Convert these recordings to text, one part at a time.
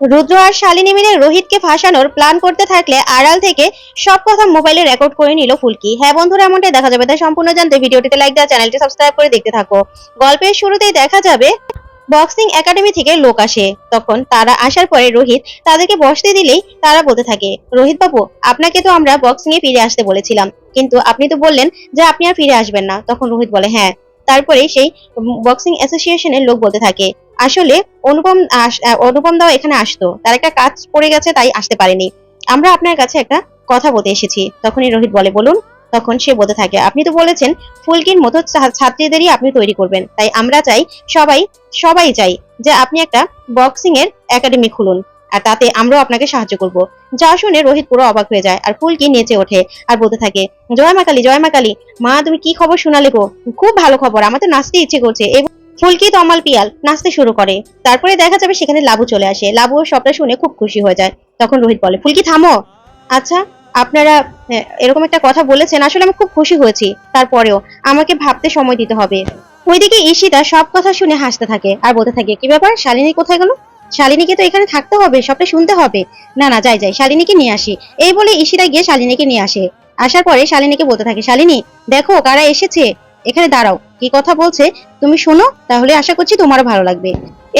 রুদ্র আর শালিনী মিলে রোহিতকে ফাঁসানোর প্ল্যান করতে থাকলে আড়াল থেকে সব কথা মোবাইলে রেকর্ড করে নিল ফুলকি। হ্যাঁ বন্ধুরা, এমনটাই দেখা যাবে। তাই সম্পূর্ণ জানতে ভিডিওটিতে লাইক দেওয়া চ্যানেলটি সাবস্ক্রাইব করে দেখতে থাকো। গল্পের শুরুতেই দেখা যাবে বক্সিং একাডেমি থেকে লোক আসে। তখন তারা আসার পরে রোহিত তাদেরকে বসতে দিলেই তারা বলতে থাকে, রোহিত বাবু, আপনাকে তো আমরা বক্সিং এ ফিরে আসতে বলেছিলাম। কিন্তু আপনি তো বললেন যে আপনি আর ফিরে আসবেন না। তখন রোহিত বলে হ্যাঁ। তারপরে সেই বক্সিং অ্যাসোসিয়েশনের লোক বলতে থাকে আসলে অনুপম অনুপম দাও এখানে আসতো। তার একটা কাজ পড়ে গেছে, তাই আসতে পারেনি। আমরা আপনার কাছে একটা কথা বলতে এসেছি। তখনই রোহিত বলে, বলুন। তখন সে বলতে থাকে, আপনি তো বলেছেন, ফুলকির মতো ছাত্রীদেরই আপনি তৈরি করবেন। তাই আমরা চাই, সবাই সবাই চাই যে আপনি একটা বক্সিং এর একাডেমি খুলুন। আর তাতে আমরাও আপনাকে সাহায্য করব। যা শুনে রোহিত পুরো অবাক হয়ে যায়। আর ফুলকি নেচে ওঠে আর বলতে থাকে, জয় মা কালী, জয় মা কালী। মা, তুমি কি খবর শোনালে গো? খুব ভালো খবর, আমার তো নাচতে ইচ্ছে করছে। এবং ফুলকি তমাল পিয়াল নাচতে শুরু করে। তারপরে দেখা যাবে সেখানে লাবু চলে আসে। লাবু সবটা শুনে খুব খুশি হয়ে যায়। তখন রোহিত বলে, ফুলকি, থামো! আচ্ছা আপনারা এরকম একটা কথা বলেছেন, আসলে আমি খুব খুশি হয়েছি। তারপরেও আমাকে ভাবতে সময় দিতে হবে। ওইদিকে ঈশিতা সব কথা শুনে হাসতে থাকে। আর বলতে থাকে, কি ব্যাপার? শালিনী কোথায় গেল? শালিনীকে তো এখানে থাকতে হবে সবটা শুনতে হবে। না না, যাই যাই, শালিনীকে নিয়ে আসি। এই বলে ঈশিতা গিয়ে শালিনীকে নিয়ে আসে। আসার পরে শালিনীকে বলতে থাকে, শালিনী, দেখো কারা এসেছে। এখানে দাঁড়াও, কি কথা বলছে তুমি শোনো, তাহলে আশা করছি তোমারও ভালো লাগবে।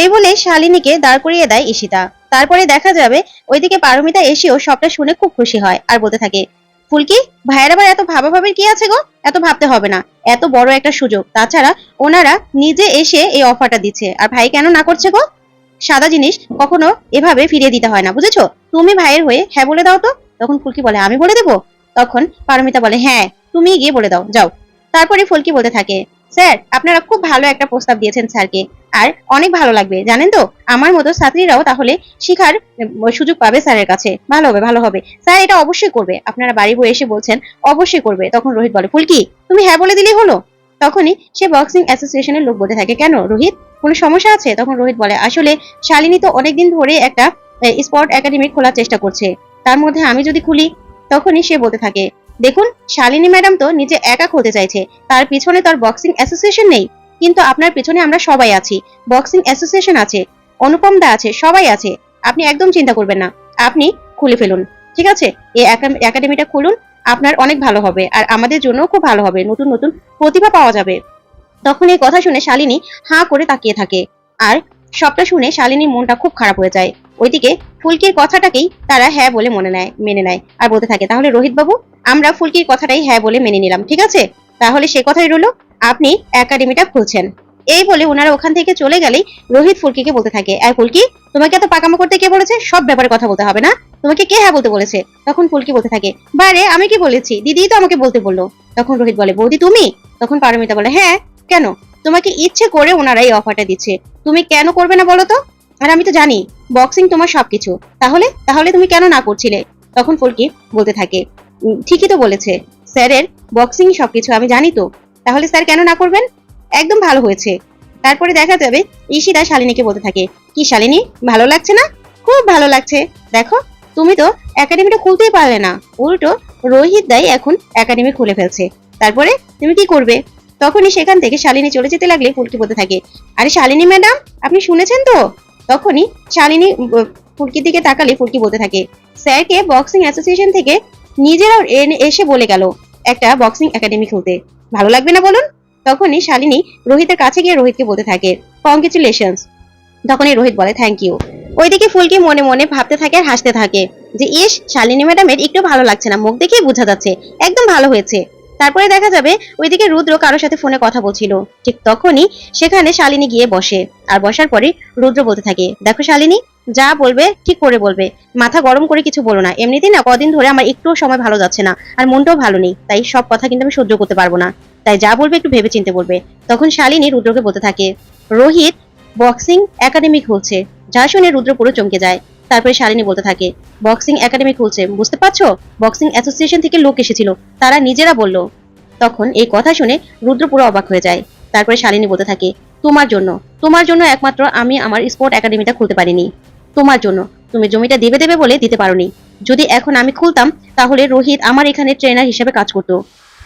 এই বলে শালিনীকে দাঁড় করিয়ে দেয় ঈশিতা। তারপরে দেখা যাবে ওইদিকে পারমিতা এসেও সবটা শুনে খুব খুশি হয় আর বলতে থাকে, ফুলকি, ভাইয়ের আবার এত ভাবাভাবির কি আছে গো? এত ভাবতে হবে না, এত বড় একটা সুযোগ। তাছাড়া ওনারা নিজে এসে এই অফারটা দিচ্ছে, আর ভাই কেন না করছে গো? সাদা জিনিস কখনো এভাবে ফিরিয়ে দিতে হয় না, বুঝেছ? তুমি ভাইয়ের হয়ে হ্যাঁ বলে দাও তো। তখন ফুলকি বলে, আমি বলে দেবো? তখন পারমিতা বলে হ্যাঁ তুমি গিয়ে বলে দাও, যাও। তারপরে ফুলকি বলতে থাকে, স্যার, আপনারা খুব ভালো একটা প্রস্তাব দিয়েছেন স্যারকে। আর অনেক ভালো লাগবে, জানেন তো? আমার মতো ছাত্রীরাও তাহলে শিখার সুযোগ পাবে স্যারের কাছে। ভালো হবে ভালো হবে। স্যার এটা অবশ্যই করবে। আপনারা বাড়ি বয়ে এসে বলছেন, অবশ্যই করবে। তখন রোহিত বলে, ফুলকি, তুমি হ্যাঁ বলে দিলেই হলো? তখনই সে বক্সিং অ্যাসোসিয়েশনের লোক বলতে থাকে, কেন রোহিত, কোনো সমস্যা আছে? তখন রোহিত বলে, আসলে শালিনী তো অনেকদিন ধরে একটা স্পোর্ট একাডেমি খোলার চেষ্টা করছে। তার মধ্যে আমি যদি খুলি? তখনই সে বলতে থাকে দেখুন, শালিনী ম্যাডাম তো নিজে একা খুলতে চাইছে, তার পিছনে তার বক্সিং অ্যাসোসিয়েশন নেই। কিন্তু আপনার পিছনে আমরা সবাই আছি বক্সিং অ্যাসোসিয়েশন আছে, অনুপম দা আছে, সবাই আছে, আপনি একদম চিন্তা করবেন না, আপনি খুলে ফেলুন, ঠিক আছে? এই একাডেমিটা খুলুন, আপনার অনেক ভালো হবে, আর আমাদের জন্য খুব ভালো হবে, নতুন নতুন প্রতিভা পাওয়া যাবে। তখন এই কথা শুনে শালিনী হাঁ করে তাকিয়ে থাকে, আর সবটা শুনে শালিনীর মনটা খুব খারাপ হয়ে যায়। ওইদিকে ফুলকির কথাটাকেই তারা হ্যাঁ বলে মনে নেয়, মেনে নেয় আর বলতে থাকে, তাহলে রোহিত বাবু আমরা ফুলকির কথাটাই হ্যাঁ বলে মেনে নিলাম, ঠিক আছে? তাহলে সে কথাই রইল, আপনি একাডেমিটা খুলছেন। এই বলে ওনারা ওখান থেকে চলে গেলেই রোহিত ফুলকিকে বলতে থাকে আর ফুলকি, তোমাকে এত পাকামো করতে কে বলেছে? সব ব্যাপারে কথা বলতে হবে না? তোমাকে কে হ্যাঁ বলতে বলেছে? তখন ফুলকি বলতে থাকে বারে আমি কি বলেছি? দিদি তো আমাকে বলতে বলল। তখন রোহিত বলে, বৌদি, তুমি? তখন পারমিতা বলে হ্যাঁ কেন? তোমাকে ইচ্ছে করে ওনারা এই অফারটা দিচ্ছে। তুমি কেন করবে না বলো তো? আর আমি তো জানি বক্সিং তোমার সবকিছু। তাহলে তাহলে তুমি কেন না করছিলে? তখন ফুলকি বলতে থাকে। ঠিকই তো বলেছে। স্যারের বক্সিং সবকিছু, আমি জানি তো। তাহলে স্যার কেন না করবেন? একদম ভালো হয়েছে। তারপরে দেখা যাবে ঈশিতা শালিনীকে বলতে থাকে, কি শালিনী, ভালো লাগছে না? খুব ভালো লাগছে। দেখো, তুমি তো একাডেমিটা খুলতেই পারলে না। উল্টো রোহিত দাই এখন একাডেমি খুলে ফেলছে। তারপরে তুমি কি করবে? তখনই সেখান থেকে শালিনী চলে যেতে লাগলে ফুলকি বলতে থাকে, আরে শালিনী ম্যাডাম, আপনি শুনেছেন তো? তখনই শালিনী ফুলকির দিকে তাকালে ফুলকি বলতে থাকে, স্যারকে বক্সিং অ্যাসোসিয়েশন থেকে নিজেরাও এসে বলে গেল একটা বক্সিং একাডেমি খুলতে। ভালো লাগবে না বলুন? তখনই শালিনী রোহিতের কাছে গিয়ে রোহিতকে বলতে থাকে কংগ্রেচুলেশনস তখনই রোহিত বলে থ্যাংক ইউ ওইদিকে ফুলকি মনে মনে ভাবতে থাকে আর হাসতে থাকে যে, ইস, শালিনী ম্যাডামের একটু ভালো লাগছে না। মুখ দেখেই বোঝা যাচ্ছে। একদম ভালো হয়েছে। তারপরে দেখা যাবে ওইদিকে রুদ্র কারোর সাথে ফোনে কথা বলছিল। ঠিক তখনই সেখানে শালিনী গিয়ে বসে। আর বসার পরে রুদ্র বলতে থাকে, দেখো শালিনী, যা বলবে ঠিক করে বলবে। মাথা গরম করে কিছু বলো না। এমনিতেই না কদিন ধরে আমার একটুও সময় ভালো যাচ্ছে না। আর মনটাও ভালো নেই। তাই সব কথা কিন্তু আমি সহ্য করতে পারব না। তাই যা বলবে একটু ভেবে চিন্তে বলবে। তখন শালিনী রুদ্রকে বলতে থাকে, রোহিত, বক্সিং একাডেমি খুলছে। যা শুনে রুদ্র পুরো চমকে যায়। তারপরে শালিনী বলতে থাকে, বক্সিং একাডেমি খুলছে। বুঝতে পারছ? বক্সিং অ্যাসোসিয়েশন থেকে লোক এসেছিল। তারা নিজেরা বলল তখন এই কথা শুনে রুদ্র পুরো অবাক হয়ে যায়। তারপরে শালিনী বলতে থাকে, তোমার জন্য তোমার জন্য একমাত্র আমি আমার স্পোর্ট একাডেমিটা খুলতে পারিনি। তোমার জন্য, তুমি জমিটা দেবে দেবে বলে দিতে পারোনি। যদি এখন আমি খুলতাম, তাহলে রোহিত আমার এখানে ট্রেনার হিসেবে কাজ করতো।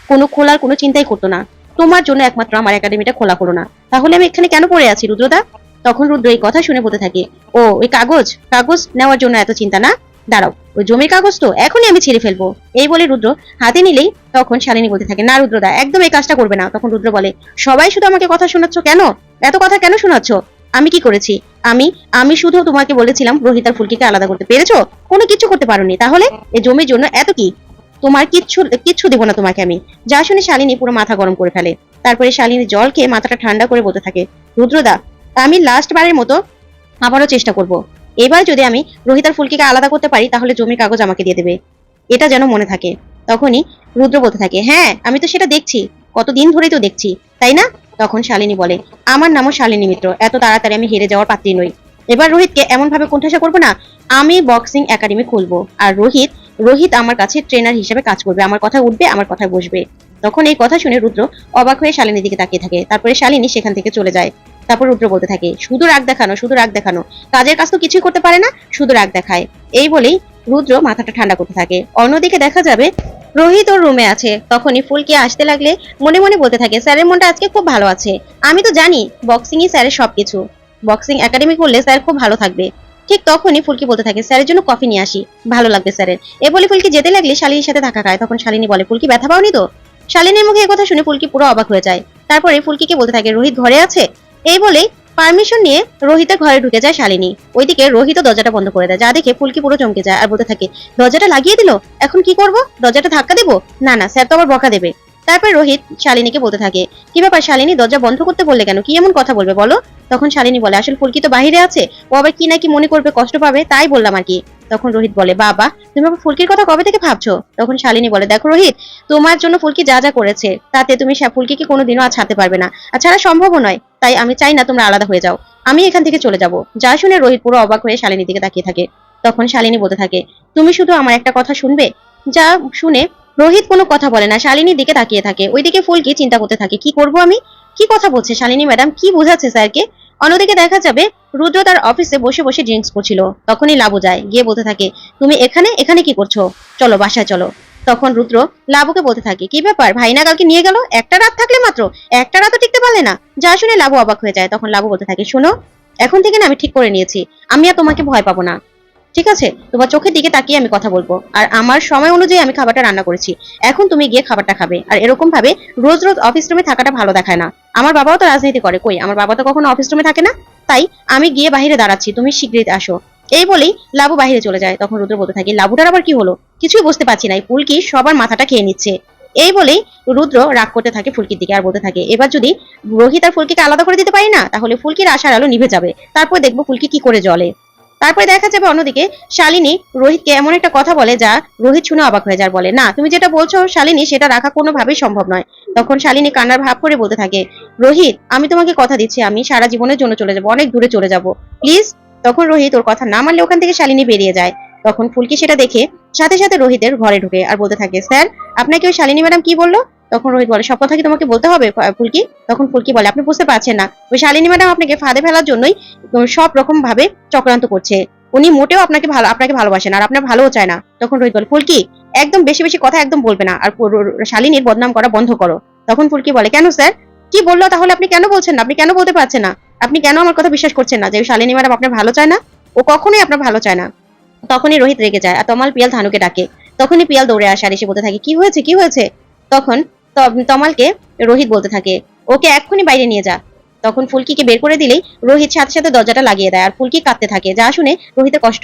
কোনো খোলার কোনো চিন্তাই করতো না। তোমার জন্য একমাত্র আমার একাডেমিটা খোলা হলো না। তাহলে আমি এখানে কেন পড়ে আছি রুদ্রদা? তখন রুদ্র এই কথা শুনে বলতে থাকে, ও, ওই কাগজ? কাগজ নেওয়ার জন্য এত চিন্তা না? দাঁড়াও, ওই জমির কাগজ তো এখনই আমি ছেড়ে ফেলব। এই বলে রুদ্র হাতে নিলেই তখন শালিনী বলতে থাকে, না রুদ্রদা একদম এই কাজটা করবে না। তখন রুদ্র বলে, সবাই শুধু আমাকে কথা শোনাচ্ছ কেন? এত কথা কেন শোনাচ্ছ? আমি কি করেছি? আমি আমি শুধু তোমাকে বলেছিলাম রোহিত আর ফুলকিকে আলাদা করতে। পেরেছ? কোনো কিছু করতে পারোনি। তাহলে এই জমির জন্য এত কি? তোমার কিচ্ছু কিচ্ছু দেবো না তোমাকে আমি। যা শুনে শালিনী পুরো মাথা গরম করে ফেলে। তারপরে শালিনী জল খেয়ে মাথাটা ঠান্ডা করে বলতে থাকে রুদ্রদা আমি লাস্ট বারের মতো আবারও চেষ্টা করব। এবার যদি আমি রোহিত আর ফুলকিকে আলাদা করতে পারি, তাহলে জমির কাগজ আমাকে দিয়ে দেবে। এটা যেন মনে থাকে। তখনই রুদ্র বলতে থাকে হ্যাঁ আমি তো সেটা দেখছি। কতদিন ধরেই তো দেখছি, তাই না? তখন শালিনী বলে, আমার নামও শালিনী মিত্র, এত তাড়াতাড়ি আমি হেরে যাওয়ার পাত্রী নই। এবার রোহিতকে এমন ভাবে কোণঠাসা করব না, আমি বক্সিং একাডেমি খুলবো। আর রোহিত রোহিত আমার কাছে ট্রেনার হিসেবে কাজ করবে। আমার কথা উঠবে, আমার কথা বসবে। তখন এই কথা শুনে রুদ্র অবাক হয়ে শালিনীর দিকে তাকিয়ে থাকে। তারপরে শালিনী সেখান থেকে চলে যায়। তারপর রুদ্র বলতে থাকে, শুধু রাগ দেখানো, শুধু রাগ দেখানো। কাজের কাজ তো কিছুই করতে পারে না, শুধু রাগ দেখায়। এই বলেই রুদ্র মাথাটা ঠান্ডা করতে থাকে। অন্যদিকে দেখা যাবে, রোহিত ওর রুমে আছে। তখনই ফুলকি আসতে লাগলে মনে মনে বলতে থাকে, স্যারের মনটা আজকে খুব ভালো আছে। আমি তো জানি বক্সিংই স্যারের সবকিছু। বক্সিং একাডেমি করলে স্যার খুব ভালো থাকবে। ঠিক তখনই ফুলকি বলতে থাকে, স্যারের জন্য কফি নিয়ে আসি, ভালো লাগবে স্যারের। এ বলে ফুলকি যেতে লাগলে শালিনীর সাথে ধাক্কা খায়। তখন শালিনী বলে, ফুলকি ব্যথা পাওনি তো? শালিনীর মুখে কথা শুনে ফুলকি পুরো অবাক হয়ে যায়। তারপরে ফুলকিকে বলতে থাকে, রোহিত ঘরে আছে? এই বলেই পারমিশন নিয়ে রোহিতের ঘরে ঢুকে যায় শালিনী। ওইদিকে রোহিত দরজাটা বন্ধ করে দেয়। যা দেখে ফুলকি পুরো চমকে যায় আর বলতে থাকে, দরজাটা লাগিয়ে দিল? এখন কি করব? দরজাটা ধাক্কা দেবো? না না, স্যার তো আবার বকা দেবে। তারপর রোহিত শালিনীকে বলতে থাকে, কি ব্যাপার শালিনী, দরজা বন্ধ করতে বললে কেন? কি এমন কথা বলবে বলো? তখন শালিনী বলে, আসলে ফুলকি তো বাহিরে আছে। ও আবার কি নাকি মনে করবে, কষ্ট পাবে, তাই বললাম আর কি। তখন রোহিত বলে, বাবা, তুমি আবার ফুলকির কথা কবে থেকে ভাবছ? তখন শালিনী বলে, দেখো রোহিত, তোমার জন্য ফুলকি যা যা করেছে, তাতে তুমি ফুলকিকে কোনোদিনও আর ছাড়তে পারবে না। আর ছাড়া সম্ভবও নয়, তাই আমি চাই না তোমরা আলাদা হয়ে যাও। আমি এখান থেকে চলে যাব। যা শুনে রোহিত পুরো অবাক হয়ে শালিনীর দিকে তাকিয়ে থাকে। তখন শালিনী বলতে থাকে, তুমি শুধু আমার একটা কথা শুনবে? যা শুনে রোহিত কোনো কথা বলে না, শালিনীর দিকে তাকিয়ে থাকে। ওইদিকে ফুলকি চিন্তা করতে থাকে, কি করব আমি? কি কথা বলছে? শালিনী ম্যাডাম, কি বোঝাচ্ছে স্যারকে? অন্যদিকে দেখা যাবে, রুদ্র তার অফিসে বসে বসে ড্রিঙ্কস করছিল। তখনই লাবু যায়, গিয়ে বলতে থাকে, তুমি এখানে? এখানে কি করছ? চলো, বাসায় চলো। তখন রুদ্র লাবুকে বলতে থাকে, কি ব্যাপার? ভাইনা কালকে নিয়ে গেল? একটা রাত থাকলে মাত্র? একটা রাতও টিকতে পারলে না? যা শুনে লাবু অবাক হয়ে যায়। তখন লাবু বলতে থাকে, শোনো, এখন থেকে না আমি ঠিক করে নিয়েছি। আমি আর তোমাকে ভয় পাবো না। ঠিক আছে? তোমার চোখের দিকে তাকিয়ে আমি কথা বলব। আর আমার সময় অনুযায়ী আমি খাবারটা রান্না করেছি। এখন তুমি গিয়ে খাবারটা খাবে। আর এরকম ভাবে রোজ রোজ অফিস রুমে থাকাটা ভালো দেখায় না। আমার বাবাও তো রাজনীতি করে, কই? আমার বাবা তো কখনো অফিস রুমে থাকে না। তাই আমি গিয়ে বাইরে দাঁড়াচ্ছি, তুমি শীঘ্রই আসো। এই বলেই লাবু বাইরে চলে যায়। তখন রুদ্র বলতে থাকে, লাবুটার আবার কি হলো? কিছুই বুঝতে পারছি না। ফুলকি সবার মাথাটা খেয়ে নিচ্ছে। এই বলেই রুদ্র রাগ করতে থাকে ফুলকির দিকে আর বলতে থাকে, এবার যদি রোহিত আর ফুলকিকে আলাদা করে দিতে পারি না, তাহলে ফুলকির আশার আলো নিভে যাবে। তারপর দেখব ফুলকি কি করে জ্বলে। তারপরে দেখা যাবে অন্যদিকে শালিনী রোহিতকে এমন একটা কথা বলে যা রোহিত শুনে অবাক হয়ে যায়, বলে, না, তুমি যেটা বলছো শালিনী সেটা রাখা কোনোভাবেই সম্ভব নয়। তখন শালিনী কান্নার ভাব করে বলতে থাকে, রোহিত, আমি তোমাকে কথা দিচ্ছি, আমি সারা জীবনের জন্য চলে যাব, অনেক দূরে চলে যাব প্লিজ তখন রোহিত ওর কথা না মানলে ওখান থেকে শালিনী বেরিয়ে যায়। তখন ফুলকি সেটা দেখে সাথে সাথে রোহিতের ঘরে ঢুকে আর বলতে থাকে, স্যার, আপনাকে ওই শালিনী ম্যাডাম কি বলল? তখন রোহিত বলে, সব কথা কি তোমাকে বলতে হবে ফুলকি? তখন ফুলকি বলে, আপনি বুঝতে পারছেন না। ওই শালিনী ম্যাডাম আপনাকে ফাঁদে ফেলার জন্যই সব রকম ভাবে চক্রান্ত করছে। উনি মোটেও আপনাকে ভালো আপনাকে ভালোবাসেন আর আপনার ভালোও চায় না। তখন রোহিত বলে, ফুলকি, একদম বেশি বেশি কথা একদম বলবে না, আর শালিনীর বদনাম করা বন্ধ করো। তখন ফুলকি বলে, কেন স্যার? কি বলল তাহলে আপনি কেন বলছেন না? আপনি কেন বলতে পারছেন না? আপনি কেন আমার কথা বিশ্বাস করছেন না যে শালিনী ম্যাডাম আপনার ভালো চায় না? ও কখনোই আপনার ভালো চায় না। তখনই রোহিত রেগে যায়, আর তমাল পিয়াল ধানুকে ডাকে। তখনই পিয়াল দৌড়ে আসে আর এসে বলতে থাকে, কি হয়েছে? কি হয়েছে? তখন তমালকে রোহিত বলতে থাকে, ওকে এক্ষুনি বাইরে নিয়ে যা। তখন ফুলকিকে বের করে দিলেই রোহিত সাথে সাথে দরজাটা লাগিয়ে দেয় আর ফুলকি কাঁদতে থাকে। যা শুনে রোহিতের কষ্ট